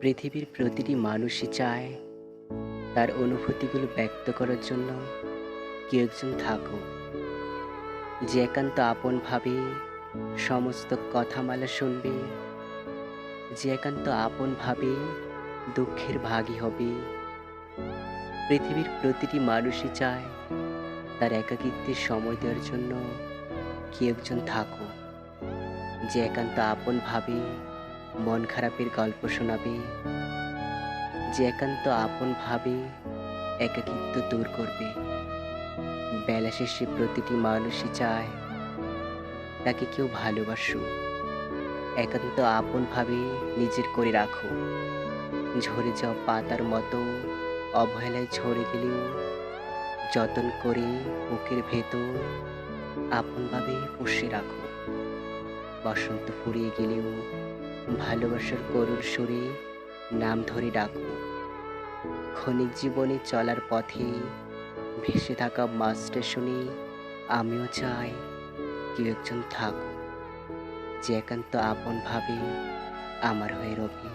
পৃথিবীর প্রতিটি মানুষই চায় তার অনুভূতিগুলো ব্যক্ত করার জন্য কেউ একজন থাকুক। যে একান্ত আপনভাবে সমস্ত কথামালা শুনবে, যে একান্ত আপনভাবে দুঃখের ভাগী হবে। পৃথিবীর প্রতিটি মানুষই চায় তার একাকিত্বের সময় দেওয়ার জন্য কেউ একজন থাকুক। যে একান্ত আপনভাবে মন খারাপের গল্প শোনাবে। যে একান্ত আপনভাবে একাকিত্ব দূর করবে। বেলা শেষে প্রতিটি মানুষই চায় তাকে কেউ ভালোবাসুক। একান্ত আপনভাবে নিজের করে রাখো ঝরে যাওয়া পাতার মতো অবহেলায় ঝরে গেলেও যতন করে বুকের ভেতর আপনভাবে পুষে রাখো বসন্ত ফুরিয়ে গেলেও ভালোবাসার করুণ সুরে নাম ধরে ডাকো। ক্ষণিক জীবনে চলার পথে ভেসে থাকা বাস স্টেশনে আমিও চাই কেউ একজন থাকুক, যে একান্ত আপনভাবে আমার হয়ে রবি।